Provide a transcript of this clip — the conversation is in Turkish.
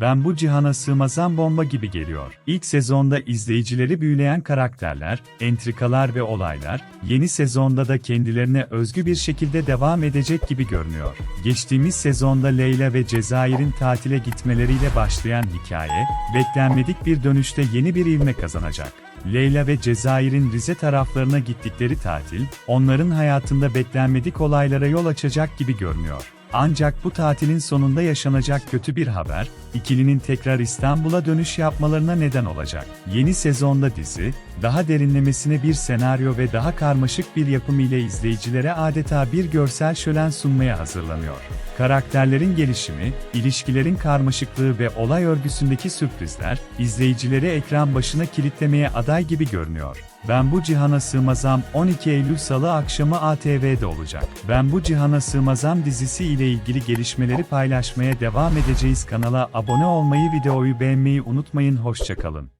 Ben bu cihana sığmazan bomba gibi geliyor. İlk sezonda izleyicileri büyüleyen karakterler, entrikalar ve olaylar, yeni sezonda da kendilerine özgü bir şekilde devam edecek gibi görünüyor. Geçtiğimiz sezonda Leyla ve Cezayir'in tatile gitmeleriyle başlayan hikaye, beklenmedik bir dönüşte yeni bir ivme kazanacak. Leyla ve Cezayir'in Rize taraflarına gittikleri tatil, onların hayatında beklenmedik olaylara yol açacak gibi görünüyor. Ancak bu tatilin sonunda yaşanacak kötü bir haber, ikilinin tekrar İstanbul'a dönüş yapmalarına neden olacak. Yeni sezonda dizi, daha derinlemesine bir senaryo ve daha karmaşık bir yapım ile izleyicilere adeta bir görsel şölen sunmaya hazırlanıyor. Karakterlerin gelişimi, ilişkilerin karmaşıklığı ve olay örgüsündeki sürprizler, izleyicileri ekran başına kilitlemeye aday gibi görünüyor. Ben bu cihana sığmazam 12 Eylül Salı akşamı ATV'de olacak. Ben bu cihana sığmazam dizisi ile ilgili gelişmeleri paylaşmaya devam edeceğiz. Kanala abone olmayı, videoyu beğenmeyi unutmayın. Hoşçakalın.